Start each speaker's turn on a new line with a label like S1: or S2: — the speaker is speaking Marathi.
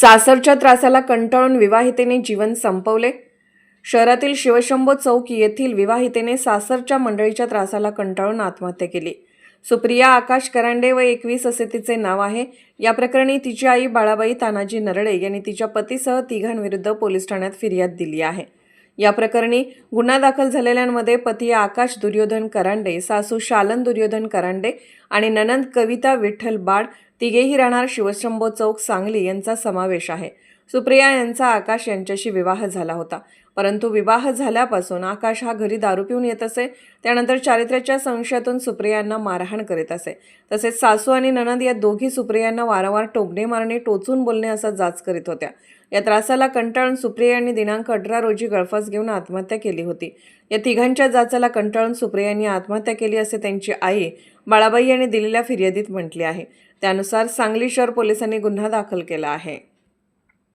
S1: सासरच्या त्रासाला कंटाळून विवाहितेने जीवन संपवले. शहरातील शिवशंभो चौक येथील विवाहितेने सासरच्या मंडळीच्या त्रासाला कंटाळून आत्महत्या केली. सुप्रिया आकाश करांडे व एकवीस असे तिचे नाव आहे. या प्रकरणी तिची आई बाळाबाई तानाजी नरडे यांनी तिच्या पतीसह तिघांविरुद्ध पोलीस ठाण्यात फिर्याद दिली आहे. या प्रकरणी गुन्हा दाखल झालेल्यांमध्ये पती आकाश दुर्योधन करांडे सासू शालन दुर्योधन करांडे आणि ननंद कविता विठ्ठल बाड तिघेही राहणार शिवशंभो चौक सांगली यांचा समावेश आहे. सुप्रिया यांचा आकाश यांच्याशी विवाह झाला होता. परंतु विवाह झाल्यापासून आकाश हा घरी दारू पिऊन येत असे. त्यानंतर चारित्र्याच्या संशयातून सुप्रियांना मारहाण करीत असे. तसेच सासू आणि ननद या दोघी सुप्रियांना वारंवार टोबणे मारणे टोचून बोलणे असा जाच करीत होत्या. या त्रासाला कंटाळून सुप्रिया यांनी दिनांक अठरा रोजी गळफास घेऊन आत्महत्या केली होती. या तिघांच्या जाचाला कंटाळून सुप्रियांनी आत्महत्या केली असे त्यांची आई बाळाबाई यांनी दिलेल्या फिर्यादीत म्हटले आहे. त्यानुसार सांगली शहर पोलिसांनी गुन्हा दाखल केला आहे.